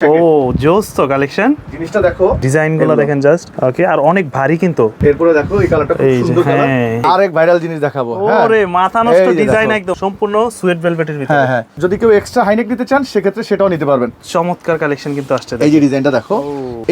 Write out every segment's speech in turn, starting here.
ও জোস তো কালেকশন জিনিসটা দেখো। ডিজাইনগুলো দেখেন জাস্ট ওকে আর অনেক ভারী কিন্তু। এরপরে দেখো এই কালারটা খুব সুন্দর কালার হ্যাঁ। আরেক ভাইরাল জিনিস দেখাবো হ্যাঁ। ওরে মাথা নষ্ট ডিজাইন একদম সম্পূর্ণ সুয়েট ভেলভেটের ভিতরে। হ্যাঁ হ্যাঁ। যদি কেউ এক্সট্রা হাইনেক নিতে চান সেক্ষেত্রে সেটাও নিতে পারবেন। চমৎকার কালেকশন কিন্তু আসছে এই যে ডিজাইনটা দেখো।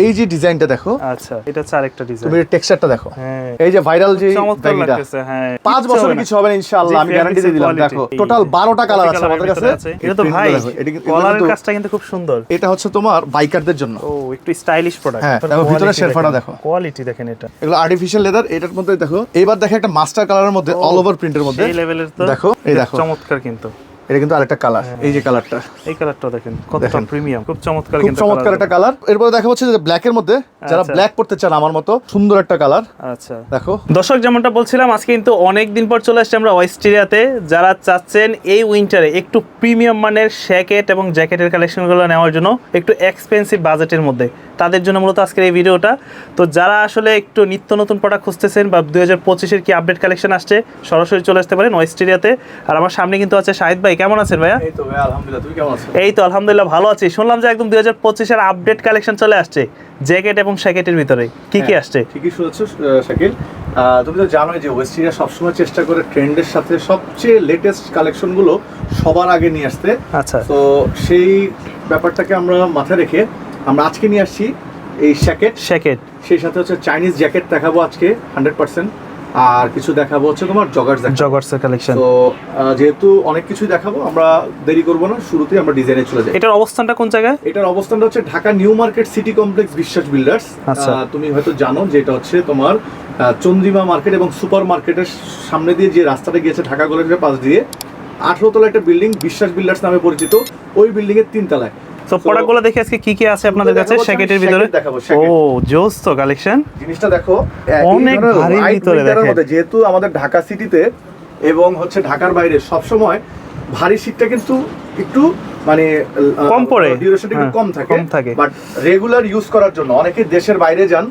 এই যে ডিজাইনটা দেখো। আচ্ছা এটা হচ্ছে আরেকটা ডিজাইন তুমি টেক্সচারটা দেখো। হ্যাঁ। এই যে ভাইরাল যে চমৎকার লাগতেছে হ্যাঁ। পাঁচ কিচ্ছু বছরে হবে না। কিছু হবে না ইনশাআল্লাহ আমি গ্যারান্টি দিয়ে দিলাম। দেখো টোটাল বারোটা কালার আছে আমাদের কাছে এটা তো ভাই এটা কলারের কাজটা কিন্তু খুব সুন্দর। এটা হচ্ছে তোমার বাইকারদের জন্য। ও একটু স্টাইলিশ প্রোডাক্ট হ্যাঁ, দেখো ভিতরে শেরফাটা দেখো। কোয়ালিটি দেখেন এটা। এগুলো আর্টিফিশিয়াল লেদার এটার মধ্যে দেখো এবার দেখো একটা মাস্টার কালারের মধ্যে অল ওভার প্রিন্টের মধ্যে। এই লেভেলের তো। দেখো, এই দেখো। চমৎকার কিন্তু। এটা কিন্তু আরেকটা কালার এই যে কালারটা এই কালারটা দেখেন কতটা। প্রিমিয়াম খুব চমৎকার খুব চমৎকার একটা কালার এরপরে দেখা হচ্ছে যে ব্ল্যাকের মধ্যে যারা আচ্ছা। ব্ল্যাক পড়তে চান আমার মতো সুন্দর একটা কালার আচ্ছা। দেখো। দর্শক যেমনটা বলছিলাম আজকে কিন্তু অনেক দিন পর চলে আসছে আমরা ওয়েস্টেরিয়াতে যারা চাচ্ছেন এই উইন্টারে একটু প্রিমিয়াম মানের শ্যাকেট এবং জ্যাকেটের কালেকশনগুলো নেওয়ার জন্য একটু এক্সপেন্সিভ বাজেটের মধ্যে। তাদের জন্য মূলত আজকের এই ভিডিওটা। তো যারা আসলে একটু নিত্য নতুন প্রোডাক্ট খুঁজতেছেন বা দু হাজার পঁচিশের কি আপডেট কালেকশন আসছে সরাসরি চলে আসতে পারেন ওয়েস্টেরিয়াতে আর আমার সামনে কিন্তু আছে শাহিদ ভাই কেমন আছেন ভাইয়া? এই তো ভাই আলহামদুলিল্লাহ তুমি কেমন আছো? এই তো আলহামদুলিল্লাহ ভালো আছি। শুনলাম যে একদম দুই হাজার পঁচিশের আপডেট কালেকশন চলে আসছে। জ্যাকেট এবং শ্যাকেটের ভিতরে। কি কি হ্যাঁ, আসছে? ঠিকই শুনেছো শাকিল। তুমি তো জানোই যে ওয়েস্ট ওয়েস্টিরিয়া সবসময় চেষ্টা করে ট্রেন্ডের সাথে সবচেয়ে লেটেস্ট কালেকশনগুলো সবার আগে নিয়ে আসতে। আচ্ছা। তো সেই ব্যাপারটাকে আমরা মাথায় রেখে আমরা আজকে নিয়ে আসছি এই শ্যাকেট শ্যাকেট সেই সাথে হচ্ছে চাইনিজ জ্যাকেট দেখাবো আজকে হান্ড্রেড পার্সেন্ট আর কিছু দেখাবো হচ্ছে তোমার জগার্স জগার্সের কালেকশন তো যেহেতু অনেক কিছুই দেখাবো আমরা দেরি করব না শুরুতেই আমরা ডিজাইনে চলে যাই। এটার অবস্থানটা কোন জায়গায়? এটার অবস্থানটা হচ্ছে Dhaka New Market City Complex Biswas Builders. আচ্ছা। তুমি হয়তো জানো যে এটা হচ্ছে তোমার চন্দ্রিমা মার্কেট এবং সুপার মার্কেটের সামনে দিয়ে যে রাস্তাটা গিয়েছে ঢাকা কলেজের পাশ দিয়ে আঠারো তলা একটা বিল্ডিং বিশ্বাস বিল্ডার্স নামে পরিচিত। ওই বিল্ডিং এর তো প্রোডাক্টগুলো দেখে আজকে কি কি আছে আপনাদের কাছে শ্যাকেটের ভিতরে ও জোস তো কালেকশন জিনিসটা দেখো অনেক ভারীর ভিতরে দেখেন। যেহেতু আমাদের ঢাকা সিটিতে এবং হচ্ছে ঢাকার বাইরে সব সময় ভারী শীতটা কিন্তু একটু মানে কম পড়ে। ডিউরেশনটা একটু হ্যাঁ, কম থাকে কম থাকে। বাট রেগুলার ইউজ করার জন্য অনেকে দেশের বাইরে যান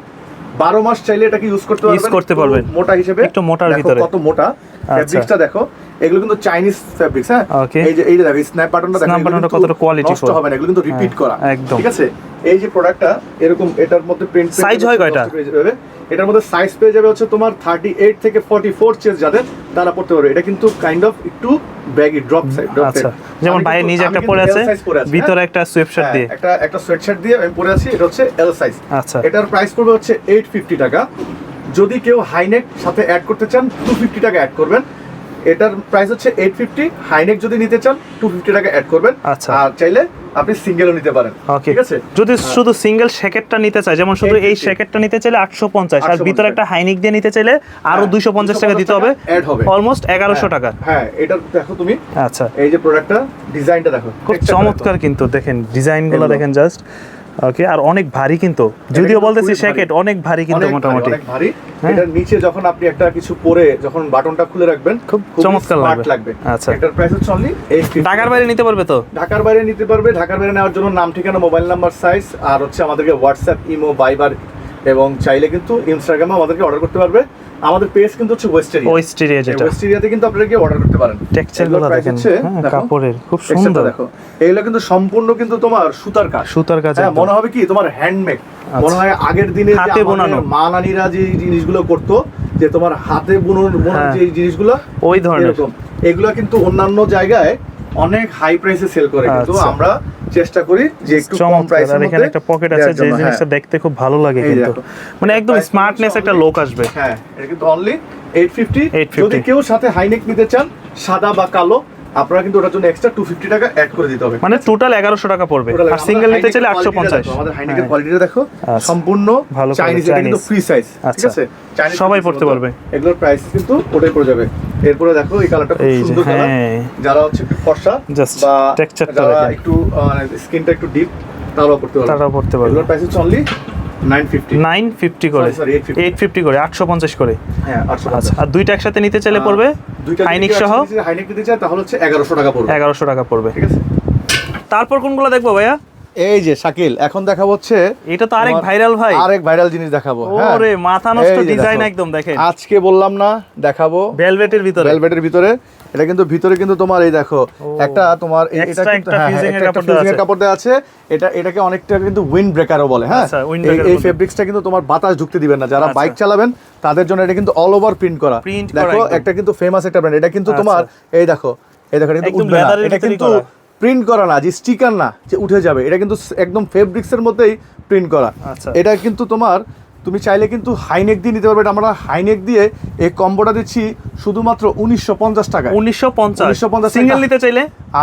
বারো মাস চাইলে এটাকে ইউজ করতে পারবেন করতে একটু পারবেন। মোটা হিসেবে একটু মোটার ভিতরে। কত মোটা ফ্যাব্রিক্সটা দেখো এগুলো কিন্তু চাইনিজ ফ্যাব্রিক্স হ্যাঁ? এই যে এই দেখো স্ন্যাপ বাটনটা দেখো Snap এগুলো কতটা quality নষ্ট হবে না এগুলো কিন্তু রিপিট হ্যাঁ, করা। একদম। ঠিক আছে? এই যে প্রোডাক্টটা এরকম এটার মধ্যে প্রিন্ট Size হয় কয়টা? এটার মধ্যে সাইজ পেয়ে যাবে হচ্ছে তোমার থার্টি এইট থেকে ফর্টি ফোর চেস যাদের তারা পড়তে পারবে। এটা কিন্তু কাইন্ড অফ একটু ব্যাগি ড্রপ সাইড আচ্ছা। যেমন ভাইয়ের নিজে একটা পরে আছে ভিতরে একটা সুইপশার্ট দিয়ে। একটা একটা সোয়েটশার্ট দিয়ে আমি পরে আছি এটা হচ্ছে এল সাইজ আচ্ছা। এটার প্রাইস পড়বে হচ্ছে এইট ফিফটি টাকা। যদি কেউ হাইনেক সাথে অ্যাড করতে চান টু ফিফটি টাকা অ্যাড করবেন। এটার প্রাইস হচ্ছে এইট ফিফটি হাইনেক যদি নিতে চান টু ফিফটি টাকা অ্যাড করবেন। আচ্ছা। আর চাইলে আপনি সিঙ্গেলও নিতে পারেন। ঠিক আছে? যদি শুধু সিঙ্গেল শ্যাকেটটা নিতে চাই যেমন শুধু এই 850 শ্যাকেটটা নিতে চাইলে আটশো পঞ্চাশ আর ভিতরে একটা হাইনিক দিয়ে নিতে চাইলে আরও হ্যাঁ, দুইশো পঞ্চাশ টাকা দিতে হবে। অ্যাড হবে। অলমোস্ট এগারোশো হ্যাঁ, টাকা। হ্যাঁ এটা দেখো তুমি। আচ্ছা। এই যে প্রোডাক্টটা ডিজাইনটা দেখো। খুব চমৎকার কিন্তু দেখেন ডিজাইনগুলো। দেখেন জাস্ট ওকে আর অনেক ভারী কিন্তু। যদিও বলতেছি শ্যাকেট অনেক ভারী কিন্তু মোটামুটি। অনেক ভারী। হ্যাঁ। এটার নিচে যখন আপনি একটা কিছু পরে যখন বাটনটা খুলে রাখবেন খুব চমৎকার। লাগবে। আচ্ছা। এটার প্রাইস হচ্ছে অনলি ঢাকার বাইরে নিতে পারবে তো? ঢাকার বাইরে নিতে পারবে। ঢাকার বাইরে নেওয়ার জন্য নাম ঠিকানা মোবাইল নাম্বার সাইজ আর হচ্ছে আমাদেরকে হোয়াটসঅ্যাপ ইমো বাইবার এবং চাইলে কিন্তু ইনস্টাগ্রামে আমাদেরকে অর্ডার করতে পারবে। আমাদের পেজ কিন্তু হচ্ছে ওয়েস্টারি ওয়েস্টেরিয়া যেটা। ওয়েস্টারিয়াতে কিন্তু আপনারা গিয়ে অর্ডার করতে পারেন। টেক্সচারগুলো দেখেন। হ্যাঁ, কাপড়ের খুব সুন্দর। দেখো। এগুলো কিন্তু সম্পূর্ণ কিন্তু তোমার সুতার কাজ। সুতার কাজ হ্যাঁ মনে হবে কি তোমার হ্যান্ডমেড মনে হয় আগের দিনে হাতে বোনানো। মা নানিরা যে জিনিসগুলো করতো যে তোমার হাতে বুনো বোনার হ্যাঁ। যে জিনিসগুলো ওই ধরনের। এগুলো কিন্তু অন্যান্য জায়গায় অনেক হাই প্রাইসে সেল করে কিন্তু আচ্ছা। আমরা চেষ্টা করি যে একটু কম প্রাইস আর এখানে একটা পকেট আছে যে জিনিসটা হ্যাঁ। দেখতে খুব ভালো লাগে কিন্তু। মানে একদম স্মার্টনেস একটা লোক আসবে। হ্যাঁ এটা কিন্তু অনলি 850 850 যদি কেউ সাথে হাইনেক নিতে চান সাদা বা কালো আপনারা কিন্তু ওটার জন্য এক্সট্রা 250 টাকা অ্যাড করে দিতে হবে। মানে টোটাল এগারোশো টাকা পড়বে। আর সিঙ্গেল নিতে চাইলে আটশো পঞ্চাশ। আমাদের হাইনেকের কোয়ালিটিটা দেখো আচ্ছা। সম্পূর্ণ ভালো চাইনিজ এটা কিন্তু ফ্রি সাইজ ঠিক আচ্ছা। আছে? সবাই পড়তে পারবে। এগুলোর প্রাইস কিন্তু ওটাই পড়ে যাবে। এরপরে দেখো এই কালারটা খুব সুন্দর কালার হ্যাঁ। যারা হচ্ছে একটু ফর্সা Just বা যারা একটু স্কিনটা একটু ডিপ তারাও পড়তে পারবে। তারাও পড়তে পারবে। এগুলোর প্রাইস হচ্ছে অনলি 950 নাইন ফিফটি করে। Sorry, sorry, 850 এইট ফিফটি করে আটশো পঞ্চাশ করে। হ্যাঁ আচ্ছা আর দুইটা একসাথে নিতে চাইলে পড়বে? দুইটা হাইনিক সহ? হাইনিক নিতে চাই তাহলে হচ্ছে 1100 টাকা পড়বে। এগারোশো টাকা পড়বে। ঠিক আছে? তারপর কোনগুলো দেখব ভাইয়া? এই যে শাকিল এখন দেখাবো হচ্ছে এটা তো আরেক ভাইরাল ভাই। আরেক ভাইরাল জিনিস দেখাবো হ্যাঁ। ওরে মাথা নষ্ট ডিজাইন একদম দেখেন। আজকে বললাম না দেখাবো। ভেলভেটের ভিতরে। ভেলভেটের ভিতরে। এটা কিন্তু ভিতরে কিন্তু তোমার এই দেখো একটা তোমার এটা কিন্তু একটা হ্যাঁ, এর কাপড় দেওয়া আছে। এটা এটাকে অনেকটা কিন্তু উইন্ড ব্রেকারও বলে হ্যাঁ। আচ্ছা, এই- ফেব্রিক্সটা কিন্তু তোমার বাতাস ঢুকতে দিবেন না। যারা আচ্ছা। বাইক চালাবেন তাদের জন্য এটা কিন্তু অল ওভার প্রিন্ট করা। দেখো একটা কিন্তু ফেমাস একটা ব্র্যান্ড এটা কিন্তু আচ্ছা। তোমার এই দেখো এই দেখো এটা কিন্তু এটা কিন্তু। প্রিন্ট করা না যে স্টিকার না যে উঠে যাবে। এটা কিন্তু একদম ফেব্রিক্সের মধ্যেই প্রিন্ট করা। আচ্ছা। এটা কিন্তু তোমার তুমি চাইলে কিন্তু হাইনেক দিয়ে নিতে পারবে। এটা আমরা হাইনেক দিয়ে এই কম্বোটা দিচ্ছি শুধুমাত্র উনিশশো পঞ্চাশ টাকা উনিশশো পঞ্চাশ। 1950 সিঙ্গেল নিতে চাইলে?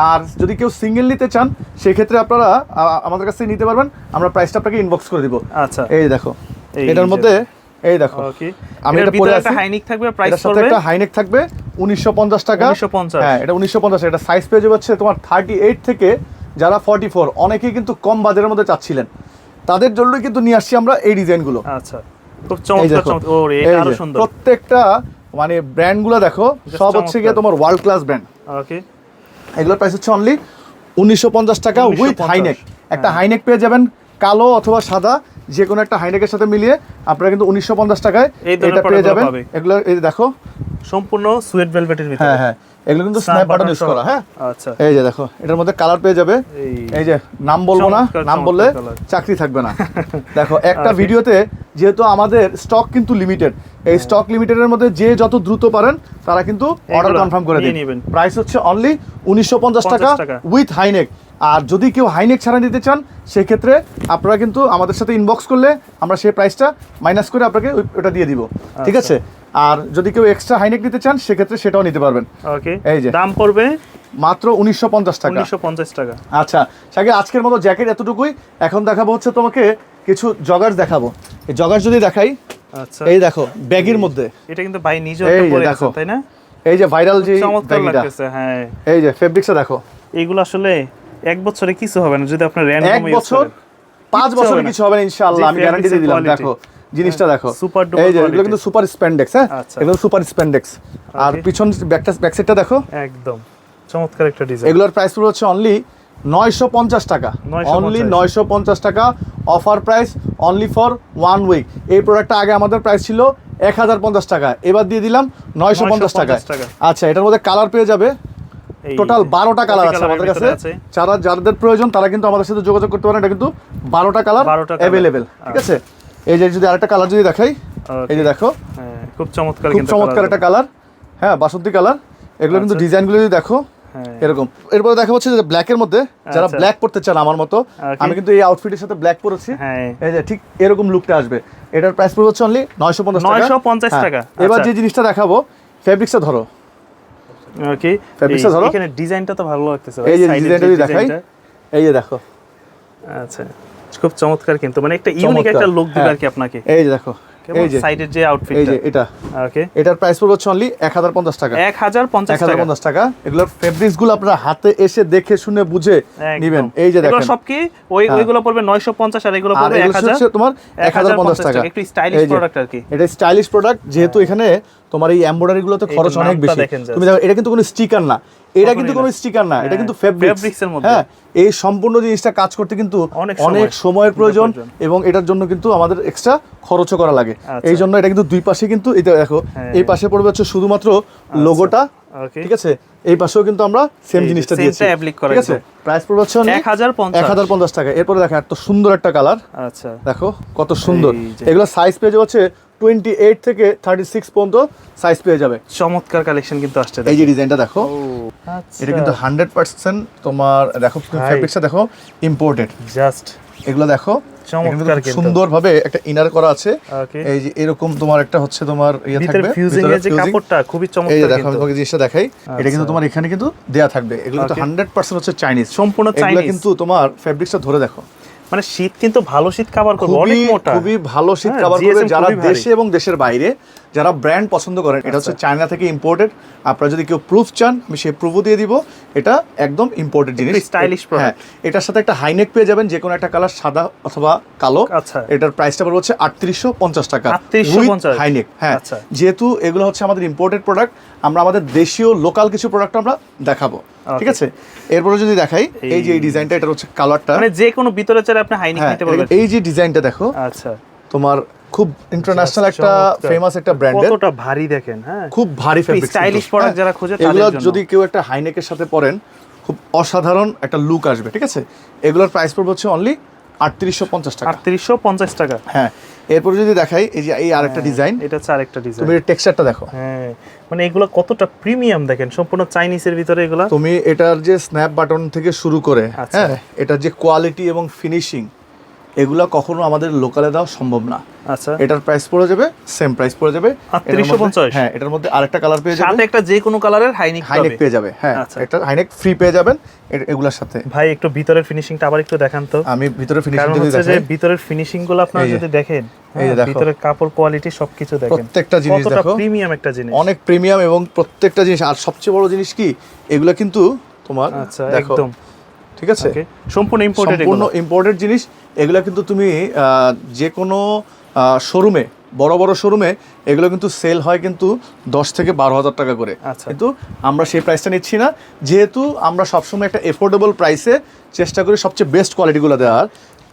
আর যদি কেউ সিঙ্গেল নিতে চান সেক্ষেত্রে আপনারা আমাদের কাছ থেকে নিতে পারবেন। আমরা প্রাইসটা আপনাকে ইনবক্স করে দিব। আচ্ছা। এই দেখো। এটার মধ্যে এই দেখো আমি এটা পরে একটা আছি। হাইনিক থাকবে প্রাইস পড়বে। একটা হাইনেক থাকবে উনিশশো পঞ্চাশ টাকা। 1950 হ্যাঁ এটা উনিশশো পঞ্চাশ এটা সাইজ পেয়ে তোমার থার্টি এইট থেকে যারা ফর্টি ফোর অনেকেই কিন্তু কম বাজারের মধ্যে চাচ্ছিলেন। তাদের জন্যই কিন্তু নিয়ে আসছি আমরা এই ডিজাইনগুলো। আচ্ছা খুব চমৎকার চমৎকার। ওরে এই আরও সুন্দর। প্রত্যেকটা মানে ব্র্যান্ডগুলো দেখো সব হচ্ছে গিয়ে তোমার ওয়ার্ল্ড ক্লাস ব্র্যান্ড ওকে এগুলোর প্রাইস হচ্ছে অনলি উনিশশো পঞ্চাশ টাকা উইথ হাইনেক একটা হ্যাঁ। হাইনেক পেয়ে যাবেন কালো অথবা সাদা যে কোনো একটা হাইনেকের সাথে মিলিয়ে আপনারা কিন্তু উনিশশো পঞ্চাশ টাকায় এটা পেয়ে যাবেন। এগুলো এই দেখো। সম্পূর্ণ সুয়েট ভেলভেটের ভিতরে। হ্যাঁ হ্যাঁ। এগুলো কিন্তু স্ন্যাপ বাটন ইউজ করা হ্যাঁ? আচ্ছা। এই যে দেখো এটার মধ্যে কালার পেয়ে যাবে। এই যে নাম বলব না নাম বললে চাকরি থাকবে না। দেখো একটা ভিডিওতে যেহেতু আমাদের স্টক কিন্তু লিমিটেড এই স্টক লিমিটেডের মধ্যে যে যত দ্রুত পারেন তারা কিন্তু অর্ডার কনফার্ম করে দিন। প্রাইস হচ্ছে অনলি উনিশশো পঞ্চাশ 50 টাকা টাকা। উইথ হাইনেক আর যদি কেউ হাইনেক ছাড়া নিতে চান সেক্ষেত্রে আপনারা কিন্তু আমাদের সাথে ইনবক্স করলে আমরা সেই প্রাইসটা মাইনাস করে আপনাকে ওটা দিয়ে দিব। ঠিক আচ্ছা। আছে? আর যদি কেউ এক্সট্রা হাইনেক নিতে চান সেক্ষেত্রে সেটাও নিতে পারবেন। ওকে এই যে। দাম পড়বে মাত্র উনিশশো পঞ্চাশ টাকা। উনিশশো পঞ্চাশ টাকা। আচ্ছা সাকে আজকের মতো জ্যাকেট এতটুকুই। এখন দেখাবো হচ্ছে তোমাকে কিছু জগার্স দেখাবো। এই জগার্স যদি দেখাই আচ্ছা। এই দেখো ব্যাগের মধ্যে। এটা কিন্তু ভাই পরে দেখো। তাই না? এই যে ভাইরাল যে ব্যাগিটা হ্যাঁ। এই যে ফেব্রিক্সটা দেখো। এইগুলো আসলে এক বছরে কিছু হবে না যদি আপনার এক র্যান্ডম বছর পাঁচ বছরে। কিছু হবে না ইনশাআল্লাহ আমি গ্যারান্টি দিয়ে দিলাম। দেখো জিনিসটা দেখো। Super duper এই যে এগুলো কিন্তু সুপার স্প্যান্ডেক্স হ্যাঁ? আচ্ছা। এগুলো সুপার স্প্যান্ডেক্স আর পিছন ব্যাকটা ব্যাক সাইডটা দেখো। একদম। চমৎকার একটা ডিজাইন এগুলোর প্রাইস পুরো হচ্ছে অনলি নয়শো পঞ্চাশ টাকা। অনলি নয়শো পঞ্চাশ টাকা offer price only for one week এই প্রোডাক্টটা আগে আমাদের প্রাইস ছিল এক হাজার পঞ্চাশ টাকা। এবার দিয়ে দিলাম নয়শো পঞ্চাশ টাকা। আচ্ছা এটার মধ্যে কালার পেয়ে যাবে। টোটাল বারোটা কালার আছে আমাদের কাছে। যারা যাদের প্রয়োজন তারা কিন্তু আমাদের সাথে যোগাযোগ করতে পারেন। এটা কিন্তু বারোটা কালার অ্যাভেলেবেল ঠিক আছে? এই যে যদি আরেকটা কালার যদি দেখাই এই যে দেখো। হ্যাঁ, খুব চমৎকার খুব চমৎকার একটা কালার হ্যাঁ বাসন্তী কালার এগুলো কিন্তু আচ্ছা। ডিজাইনগুলো যদি দেখো হ্যাঁ। এরকম। এরপরে দেখা হচ্ছে যে ব্ল্যাকের মধ্যে যারা আচ্ছা। ব্ল্যাক পরতে চান আমার মতো আমি কিন্তু এই আউটফিটের সাথে ব্ল্যাক পরেছি। হ্যাঁ। এই যে ঠিক এরকম লুকটা আসবে। এটার প্রাইস পড়বে হচ্ছে অনলি নয়শো পঞ্চাশ টাকা। 950। টাকা, এবার আচ্ছা। যে জিনিসটা দেখাবো ফেব্রিক্সটা ধরো। ওকে Fabrics ধরো। এখানে ডিজাইনটা তো ভালো লাগতেছে এই যে ডিজাইনটা যদি দেখাই এই যে দেখো। আচ্ছা খুব চমৎকার কিন্তু মানে একটা ইউনিক একটা লুক দিবে হ্যাঁ। আর কি আপনাকে। এই যে দেখো এই যে। সাইডের যে এই যে এটা। ওকে এটার প্রাইস পড়বে হচ্ছে অনলি এক হাজার পঞ্চাশ টাকা। এক হাজার পঞ্চাশ এক হাজার টাকা পঞ্চাশ টাকা। এগুলোর ফেব্রিক্সগুলো আপনারা হাতে এসে দেখে শুনে বুঝে। নিবেন। এই যে এগুলো দেখেন। সব কি? ওই হ্যাঁ। ওইগুলো পড়বে নয়শো পঞ্চাশ আর এগুলো পড়বে এক এগুলো হাজার হচ্ছে তোমার এক হাজার পঞ্চাশ টাকা। একটু স্টাইলিশ প্রোডাক্ট আর কি এটা স্টাইলিশ প্রোডাক্ট যেহেতু এখানে তোমার এই এমব্রয়ডারি গুলোতে খরচ অনেক বেশি। তুমি দেখো এটা কিন্তু কোনো স্টিকার না। এটা কিন্তু কোনো স্টিকার না এটা হ্যাঁ, কিন্তু ফেব্রিক্স এর মধ্যে। হ্যাঁ এই সম্পূর্ণ জিনিসটা কাজ করতে কিন্তু অনেক সময়ের প্রয়োজন। এবং এটার জন্য কিন্তু আমাদের এক্সট্রা খরচও করা লাগে। আচ্ছা। এই জন্য এটা কিন্তু দুই পাশে কিন্তু এটা দেখো হ্যাঁ। এই পাশে পড়বে হচ্ছে শুধুমাত্র লোগোটা ঠিক আছে? এই পাশেও কিন্তু আমরা সেম জিনিসটা দিয়েছি ঠিক আছে? প্রাইস পড়বে হচ্ছে এক হাজার এক পঞ্চাশ হাজার পঞ্চাশ টাকা। এরপরে দেখো এত সুন্দর একটা কালার আচ্ছা। দেখো কত সুন্দর। এগুলো সাইজ পেয়ে হচ্ছে টোয়েন্টি এইট থেকে থার্টি সিক্স পর্যন্ত সাইজ পেয়ে যাবে। চমৎকার কালেকশন কিন্তু আসছে এই যে ডিজাইনটা দেখো। আচ্ছা এটা কিন্তু হান্ড্রেড পার্সেন্ট তোমার দেখো। দেখো ইম্পোর্টেড জাস্ট এগুলো দেখো চমৎকার কিন্তু। সুন্দর ভাবে একটা ইনার করা আছে। এই যে এরকম তোমার একটা হচ্ছে তোমার ইয়ে ভিতরে থাকবে ফিউজিং এর যে কাপড়টা খুবই এই যে দেখো আমি তোমাকে জিনিসটা দেখাই। এটা কিন্তু আচ্ছা। তোমার এখানে কিন্তু দেয়া থাকবে। এগুলো. হান্ড্রেড পার্সেন্ট হচ্ছে চাইনিজ সম্পূর্ণ চাইনিজ কিন্তু তোমার ফেব্রিক্সটা ধরে দেখো। মানে শীত কিন্তু ভালো শীত কাভার করবে অনেক মোটা। খুবই ভালো শীত খাবার কাভার করবে যারা দেশে এবং দেশের বাইরে। যারা ব্র্যান্ড পছন্দ করেন এটা হচ্ছে আচ্ছা। চায়না থেকে ইম্পোর্টেড আপনারা যদি কেউ প্রুফ চান আমি সেই প্রুফও দিয়ে দিব। এটা একদম ইম্পোর্টেড জিনিস। স্টাইলিশ হ্যাঁ এটার সাথে একটা হাইনেক পেয়ে যাবেন যে কোনো একটা কালার সাদা অথবা কালো। আচ্ছা। এটার প্রাইসটা পড়বে হচ্ছে আটত্রিশশো পঞ্চাশ টাকা। হাইনেক হ্যাঁ। আচ্ছা। যেহেতু এগুলো হচ্ছে আমাদের ইম্পোর্টেড প্রোডাক্ট আমরা আমাদের দেশীয় লোকাল কিছু প্রোডাক্ট আমরা দেখাবো। ঠিক আছে? এরপরে যদি দেখাই এই যে এই ডিজাইনটা এটা হচ্ছে কালারটা মানে যে কোনো ভিতরে চাইলে আপনি হাইনিক হ্যাঁ নিতে পারবেন। এই যে ডিজাইনটা দেখো। আচ্ছা। তোমার খুব ইন্টারন্যাশনাল একটা। ফেমাস একটা ব্র্যান্ডের কতটা ভারী দেখেন হ্যাঁ? খুব ভারী ফেব্রিক stylish product যারা খোঁজে তাদের জন্য। যদি কেউ একটা হাইনেকের সাথে পরেন খুব অসাধারণ একটা লুক আসবে ঠিক আছে? এগুলোর প্রাইস পড়বে হচ্ছে অনলি আটত্রিশশো পঞ্চাশ টাকা। আটত্রিশশো পঞ্চাশ টাকা। হ্যাঁ এরপর যদি দেখাই এই যে এই আরেকটা ডিজাইন এটা হচ্ছে আরেকটা ডিজাইন তুমি টেক্সচারটা দেখো। হ্যাঁ মানে এগুলো কতটা প্রিমিয়াম দেখেন সম্পূর্ণ চাইনিজের ভিতরে এগুলো। তুমি এটার যে স্ন্যাপ বাটন থেকে শুরু করে আচ্ছা। হ্যাঁ এটার যে কোয়ালিটি এবং ফিনিশিং এগুলো কখনো আমাদের লোকালে দেওয়া সম্ভব না। আচ্ছা। এটার প্রাইস পড়ে যাবে সেম প্রাইস পড়ে যাবে। এটার 3850 হ্যাঁ এটার মধ্যে আরেকটা কালার পেয়ে যাবে। সাথে একটা যে কোনো কালারের হাইনিক হাইনেক পেয়ে যাবে হ্যাঁ আচ্ছা। একটা হাইনেক ফ্রি পেয়ে যাবেন এগুলোর সাথে। ভাই একটু ভিতরের ফিনিশিংটা আবার একটু দেখান তো। আমি ভিতরে ফিনিশিং যদি যে ভিতরের ফিনিশিংগুলো আপনারা যদি দেখেন হ্যাঁ। ভিতরের কাপড় কোয়ালিটি সবকিছু দেখেন। প্রত্যেকটা জিনিস দেখো। প্রিমিয়াম একটা জিনিস। অনেক প্রিমিয়াম এবং প্রত্যেকটা জিনিস আর সবচেয়ে বড় জিনিস কি এগুলো কিন্তু তোমার আচ্ছা একদম। ঠিক আছে? সম্পূর্ণ ইম্পোর্টেড সম্পূর্ণ ইম্পোর্টেড জিনিস এগুলো কিন্তু তুমি যে কোনো শোরুমে বড় বড় শোরুমে এগুলো কিন্তু সেল হয় কিন্তু দশ থেকে বারো হাজার টাকা করে। আচ্ছা। কিন্তু আমরা সেই প্রাইসটা নিচ্ছি না। যেহেতু আমরা সবসময় একটা এফোর্ডেবল প্রাইসে চেষ্টা করি সবচেয়ে বেস্ট কোয়ালিটিগুলো দেওয়ার।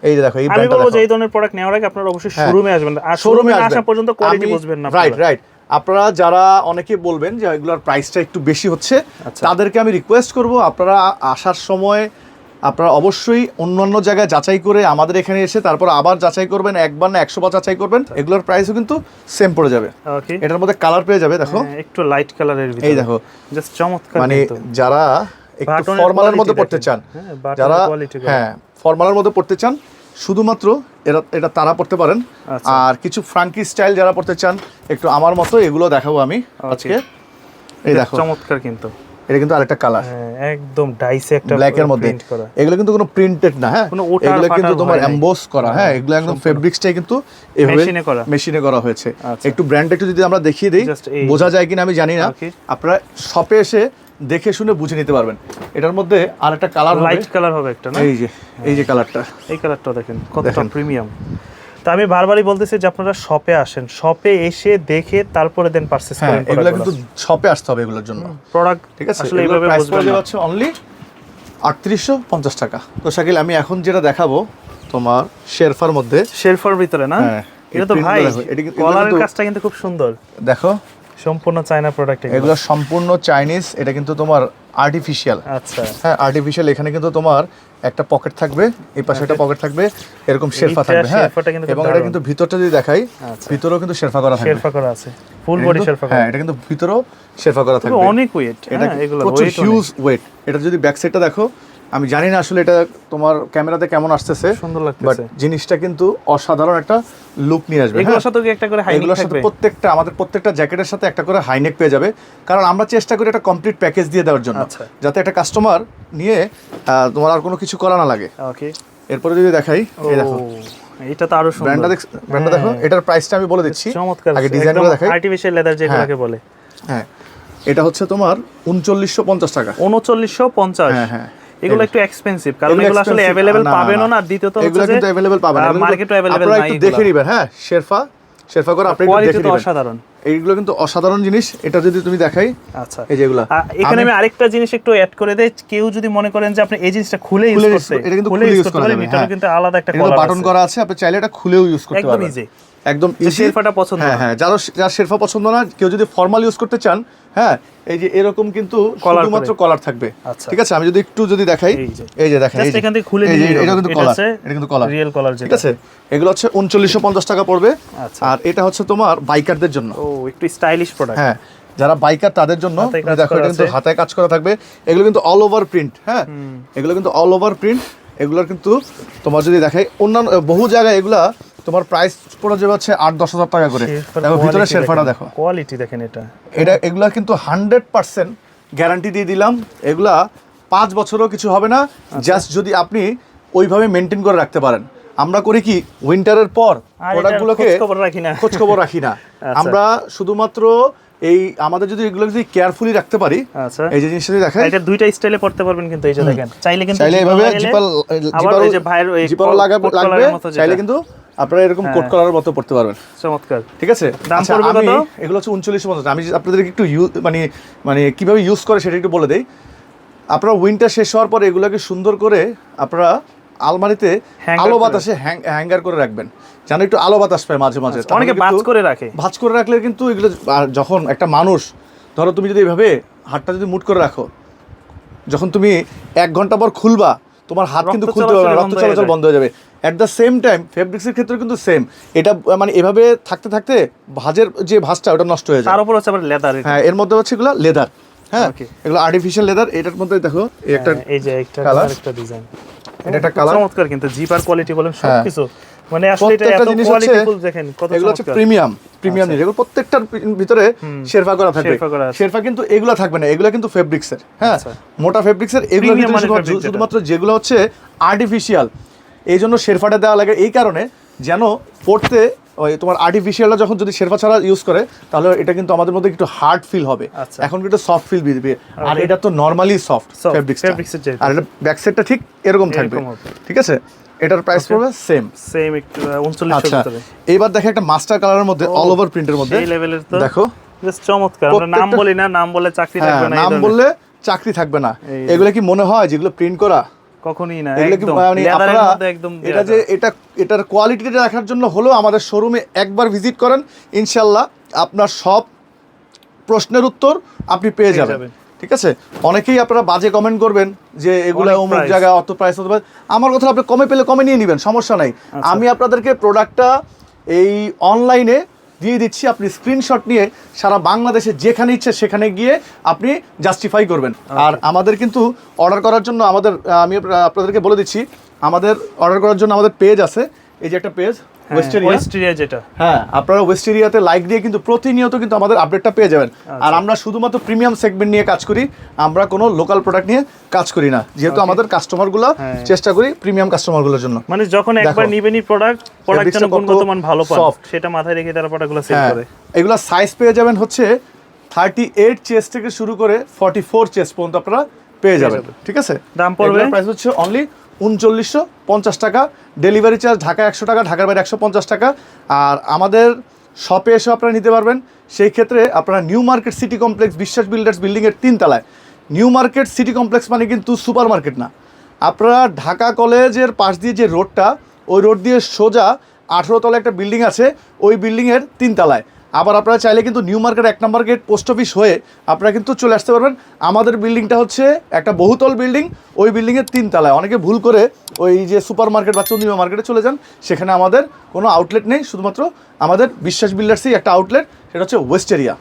এই যে দেখো এই আমি বলব যে এই ধরনের প্রোডাক্ট নেওয়ার আগে আপনারা অবশ্যই হ্যাঁ। শোরুমে আসবেন। আর শোরুমে শোরুমে আসা পর্যন্ত কোয়ালিটি বুঝবেন না রাইট রাইট আপনারা যারা অনেকে বলবেন যে এগুলোর প্রাইসটা একটু বেশি হচ্ছে আচ্ছা। তাদেরকে আমি রিকোয়েস্ট করব আপনারা আসার সময় আপনারা অবশ্যই অন্যান্য জায়গায় যাচাই করে আমাদের এখানে এসে তারপর আবার যাচাই করবেন একবার না একশো বার যাচাই করবেন এগুলোর প্রাইসও কিন্তু সেম পড়ে যাবে। এটার মধ্যে কালার পেয়ে যাবে দেখো। একটু লাইট কালারের এই দেখো। জাস্ট চমৎকার মানে যারা একটু ফর্মালের মধ্যে পড়তে চান হ্যাঁ, যারা হ্যাঁ ফর্মালের মধ্যে পড়তে চান শুধুমাত্র এরা এটা তারা পড়তে পারেন। আচ্ছা। আর কিছু ফ্রাঙ্কি স্টাইল যারা পড়তে চান একটু আমার মতো এগুলো দেখাবো আমি আজকে। এই দেখো। চমৎকার কিন্তু। এটা কিন্তু আরেকটা কালার হ্যাঁ, একদম ডাইসে একটা ব্ল্যাকের মধ্যে। এগুলো কিন্তু কোনো প্রিন্টেড না হ্যাঁ? এগুলো কিন্তু তোমার এমবোস করা হ্যাঁ? এগুলো একদম ফেব্রিক্সটাই কিন্তু এভাবে। মেশিনে করা। হয়েছে। আচ্ছা। একটু ব্র্যান্ড একটু যদি আমরা দেখিয়ে দিই বোঝা যায় কিনা আমি জানি না। আপনারা শপে এসে দেখে শুনে বুঝে নিতে পারবেন। এটার মধ্যে আরেকটা কালার লাইট কালার হবে একটা না? এই যে এই যে কালারটা এই কালারটা দেখেন কতটা। প্রিমিয়াম তা আমি বারবারই বলতেছি যে আপনারা শপে আসেন। শপে এসে দেখে তারপরে দেন পারচেজ হ্যাঁ করেন এগুলো কিন্তু শপে আসতে হবে এগুলোর জন্য। প্রোডাক্ট ঠিক আছে? আসলে এইভাবে প্রাইস বুঝবেন যাচ্ছে অনলি আটত্রিশশো পঞ্চাশ টাকা। তো শাকিল আমি এখন যেটা দেখাবো তোমার শেরফার মধ্যে। শেরফার ভিতরে না? হ্যাঁ, এটা তো ভাই কলারের কাজটা কিন্তু খুব সুন্দর। দেখো। সম্পূর্ণ চায়না প্রোডাক্ট এগুলো। সম্পূর্ণ চাইনিজ এটা কিন্তু তোমার আর্টিফিশিয়াল আচ্ছা। হ্যাঁ আর্টিফিশিয়াল এখানে কিন্তু তোমার একটা পকেট থাকবে এই পাশে একটা পকেট থাকবে এরকম শেরফা থাকবে হ্যাঁ? এবং এটা কিন্তু ভিতরটা যদি দেখাই আচ্ছা। ভিতরেও কিন্তু শেরফা করা থাকবে। শেরফা করা আছে। ফুল বডি শেরফা করা। হ্যাঁ এটা কিন্তু ভিতরেও শেরফা করা থাকে থাকবে। অনেক ওয়েট এটা হ্যাঁ এগুলো প্রচুর হিউজ ওয়েট এটা যদি ব্যাক সাইডটা দেখো আমি জানি না আসলে এটা তোমার ক্যামেরাতে কেমন আসতেছে সুন্দর বাট লাগতেছে। জিনিসটা কিন্তু অসাধারণ একটা লুক নিয়ে আসবে। এগুলোর হ্যাঁ সাথে একটা করে হাইনিক এগুলোর সাথে প্রত্যেকটা আমাদের প্রত্যেকটা জ্যাকেটের সাথে একটা করে হাইনেক পেয়ে যাবে। কারণ আমরা চেষ্টা করি একটা কমপ্লিট প্যাকেজ দিয়ে দেওয়ার জন্য আচ্ছা। যাতে একটা কাস্টমার নিয়ে তোমার আর কোনো কিছু করা না লাগে। ওকে এরপরে যদি দেখাই এই দেখো। এটা তো আরও সুন্দর। ব্র্যান্ডটা দেখ ব্র্যান্ডটা দেখো এটার প্রাইসটা আমি বলে দিচ্ছি। চমৎকার। আগে ডিজাইনগুলো দেখাই। আর্টিফিশিয়াল লেদার যেগুলোকে বলে। হ্যাঁ। এটা হচ্ছে তোমার উনচল্লিশশো পঞ্চাশ টাকা। উনচল্লিশশো পঞ্চাশ। হ্যাঁ হ্যাঁ। এগুলো একটু এক্সপেন্সিভ কারণ এগুলো আসলে expensive, অ্যাভেলেবেল না। না। দ্বিতীয়ত এগুলো কিন্তু অ্যাভেলেবেল পাবেন না। মার্কেটে আপনারা নাই একটু দেখে নেবেন হ্যাঁ শেরফা শেরফা করে আপনি দেখে নেবেন। অসাধারণ। এইগুলো কিন্তু অসাধারণ জিনিস এটা যদি তুমি দেখাই আচ্ছা। এই যেগুলা এখানে আমি আরেকটা জিনিস একটু অ্যাড করে দেই। কেউ যদি মনে করেন যে আপনি এই জিনিসটা খুলে ইউজ করতে এটা কিন্তু খুলে ইউজ করতে পারেন এটারও হ্যাঁ। কিন্তু আলাদা একটা বাটন করা আছে আপনি চাইলে এটা খুলেও ইউজ করতে পারবেন। একদম যে easy। শেরফাটা পছন্দ হ্যাঁ হ্যাঁ যারা যার শেরফা পছন্দ না কেউ যদি ফর্মাল ইউজ করতে চান হ্যাঁ এই যে এরকম কিন্তু শুধুমাত্র কলার থাকবে। আচ্ছা। ঠিক আছে? আমি যদি একটু যদি দেখাই এই যে। দেখেন এই যে। এখান থেকে খুলে এই এটা কিন্তু কলার এটা কিন্তু কলার রিয়েল কলার ঠিক আছে? এগুলো হচ্ছে উনচল্লিশশো পঞ্চাশ টাকা পড়বে। আচ্ছা। আর এটা হচ্ছে তোমার বাইকারদের জন্য। ও একটু স্টাইলিশ প্রোডাক্ট হ্যাঁ যারা বাইকার তাদের জন্য দেখো এটা কিন্তু। হাতায় কাজ করা থাকবে। এগুলো কিন্তু অল ওভার প্রিন্ট হ্যাঁ? এগুলো কিন্তু অল ওভার প্রিন্ট এগুলোর কিন্তু তোমার যদি দেখাই অন্যান্য বহু জায়গায় এগুলা তোমার প্রাইস পড়ে যাবে হচ্ছে আট দশ হাজার টাকা করে। দেখো ভিতরে শেরফাটা দেখো। কোয়ালিটি দেখেন এটা। এটা এগুলা কিন্তু হান্ড্রেড পার্সেন্ট গ্যারান্টি দিয়ে দিলাম। এগুলা পাঁচ বছরও কিছু হবে না। আচ্ছা। জাস্ট যদি আপনি ওইভাবে মেনটেন করে রাখতে পারেন। আমরা করি কি উইন্টারের পর প্রোডাক্টগুলোকে খোঁজ খবর রাখি না। খোঁজ রাখি না। আচ্ছা। আমরা শুধুমাত্র এই আমাদের যদি এগুলো যদি কেয়ারফুলি রাখতে পারি আচ্ছা। এই যে জিনিসটা যদি দেখাই এটা দুইটা স্টাইলে পড়তে পারবেন কিন্তু এই যে দেখেন। চাইলে কিন্তু চাইলে এভাবে লাগাইলে, জিপাল আবার যে ভাইয়ের জিপারও কোট- লাগাবে। চাইলে কিন্তু আপনারা এরকম কোট হ্যাঁ। কলারের মতো পড়তে পারবেন। চমৎকার। ঠিক আছে? দাম আচ্ছা, পড়বে কত? এগুলো হচ্ছে উনচল্লিশ পঞ্চাশ। আমি আপনাদেরকে একটু মানে মানে কীভাবে ইউজ করে সেটা একটু বলে দেই। আপনারা উইন্টার শেষ হওয়ার পর এগুলোকে সুন্দর করে আপনারা আলমারিতে আলো বাতাসে হ্যাঙ্গার করে রাখবেন। যেন একটু আলো বাতাস পায় মাঝে মাঝে। অনেকে বাজ কিন্তু- করে রাখে। ভাঁজ করে রাখলে কিন্তু এগুলো যখন একটা মানুষ ধরো তুমি যদি এভাবে হাতটা যদি মুট করে রাখো যখন তুমি এক ঘণ্টা পর খুলবা তোমার হাত কিন্তু খুলতে পারবে রক্ত চলাচল বন্ধ হয়ে যাবে। অ্যাট দ্য সেম টাইম ফেব্রিক্সের ক্ষেত্রে কিন্তু সেম এটা মানে এভাবে থাকতে থাকতে ভাঁজের যে ভাঁজটা ওটা নষ্ট হয়ে যায়। তার উপর হচ্ছে আবার লেদার হ্যাঁ এর মধ্যে হচ্ছে এগুলো লেদার হ্যাঁ এগুলো আর্টিফিশিয়াল লেদার এটার মধ্যে দেখো একটা এই যে একটা কালার একটা ডিজাইন এটা একটা কালার চমৎকার কিন্তু কোয়ালিটি বলেন হ্যাঁ। সবকিছু। মানে আসলে এটা এত কোয়ালিটিফুল দেখেন কত এগুলো হচ্ছে প্রিমিয়াম প্রিমিয়াম জিনিস। এগুলো প্রত্যেকটার ভিতরে শেরফা করা থাকবে। শেরফা কিন্তু এগুলো থাকবে না এগুলো কিন্তু ফেব্রিক্সের হ্যাঁ আচ্ছা। মোটা ফেব্রিক্সের এগুলো। শুধুমাত্র যেগুলো হচ্ছে আর্টিফিশিয়াল এই জন্য শেরফাটা দেওয়া লাগে। এই কারণে যেন পড়তে ওই তোমার আর্টিফিশিয়ালটা যখন যদি শেরফা ছাড়া ইউজ করে তাহলে এটা কিন্তু আমাদের মধ্যে একটু হার্ড ফিল হবে। আচ্ছা। এখন কিন্তু সফট ফিল দিবে আর এটা তো নর্মালি সফট। আর এটা ব্যাক সাইডটা ঠিক এরকম থাকবে। ঠিক আছে? এটার প্রাইস পড়বে সেম সেম একটু উনচল্লিশশো আচ্ছা। ভিতরে। এইবার দেখে একটা মাস্টার কালারের মধ্যে অল ওভার প্রিন্টের মধ্যে। সেই লেভেলের তো। দেখো। জাস্ট চমৎকার। আমরা নাম বলি না নাম বলে চাকরি হ্যাঁ থাকবে না নাম বললে চাকরি থাকবে না। এই এগুলো কি মনে হয় যেগুলো প্রিন্ট করা? কখনোই না একদম মানে আপনারা একদম এটা যে এটা এটার কোয়ালিটিটা দেখার জন্য হলেও আমাদের শোরুমে একবার ভিজিট করেন ইনশাল্লাহ আপনার সব প্রশ্নের উত্তর আপনি পেয়ে যাবেন। ঠিক আছে অনেকেই আপনারা বাজে কমেন্ট করবেন যে এগুলো অমুক। জায়গায় অত প্রাইস হতে পারে আমার কথা আপনি কমে পেলে কমে নিয়ে নেবেন সমস্যা নাই আচ্ছা। আমি আপনাদেরকে প্রোডাক্টটা এই অনলাইনে দিয়ে দিচ্ছি আপনি স্ক্রিনশট নিয়ে সারা বাংলাদেশে যেখানে ইচ্ছে সেখানে গিয়ে আপনি জাস্টিফাই করবেন। আর আমাদের কিন্তু অর্ডার করার জন্য আমাদের আমি আপনাদেরকে বলে দিচ্ছি আমাদের অর্ডার করার জন্য আমাদের পেজ আছে এই যে একটা পেজ ওয়েস্টেরিয়া ওয়েস্টেরিয়া যেটা হ্যাঁ আপনারা ওয়েস্ট এরিয়াতে লাইক দিয়ে কিন্তু প্রতিনিয়ত কিন্তু আমাদের আপডেটটা পেয়ে যাবেন আর আমরা শুধুমাত্র প্রিমিয়াম সেগমেন্ট নিয়ে কাজ করি আমরা কোনো লোকাল প্রোডাক্ট নিয়ে কাজ করি না যেহেতু আমাদের কাস্টমারগুলো হ্যাঁ। চেষ্টা করি প্রিমিয়াম কাস্টমারগুলোর জন্য মানে যখন একবার। নিবেনই প্রোডাক্ট প্রোডাক্ট যেন গুণগত মান ভালো soft। সেটা মাথায় রেখে তারা প্রোডাক্টগুলো সেল হ্যাঁ করে এগুলো সাইজ পেয়ে যাবেন হচ্ছে থার্টি এইট চেস থেকে শুরু করে ফর্টি ফোর চেস পর্যন্ত আপনারা পেয়ে যাবেন যাবেন। ঠিক আছে দাম পড়বে? প্রাইস হচ্ছে অনলি উনচল্লিশশো পঞ্চাশ টাকা। ডেলিভারি চার্জ ঢাকা একশো টাকা, ঢাকার বাইরে একশো পঞ্চাশ টাকা। আর আমাদের শপে এসে আপনারা নিতে পারবেন। সেই ক্ষেত্রে আপনারা New Market City Complex Biswas Builders বিল্ডিংয়ের তিনতলায় নিউ মার্কেট সিটি কমপ্লেক্স মানে কিন্তু সুপার মার্কেট না। আপনারা ঢাকা কলেজের পাশ দিয়ে যে রোডটা ওই রোড দিয়ে সোজা আঠেরো তলায় একটা বিল্ডিং আছে। ওই বিল্ডিংয়ের তিনতলায় আবার আপনারা চাইলে কিন্তু নিউ মার্কেট এক নম্বর গেট পোস্ট অফিস হয়ে আপনারা কিন্তু চলে আসতে পারবেন। আমাদের বিল্ডিংটা হচ্ছে একটা বহুতল বিল্ডিং, ওই বিল্ডিংয়ের তিনতলায় অনেকে ভুল করে ওই যে সুপার মার্কেট বা চন্দ্রিমা মার্কেটে চলে যান, সেখানে আমাদের কোনো আউটলেট নেই। শুধুমাত্র আমাদের বিশ্বাস বিল্ডার্সই একটা আউটলেট সেটা হচ্ছে ওয়েস্ট এরিয়া।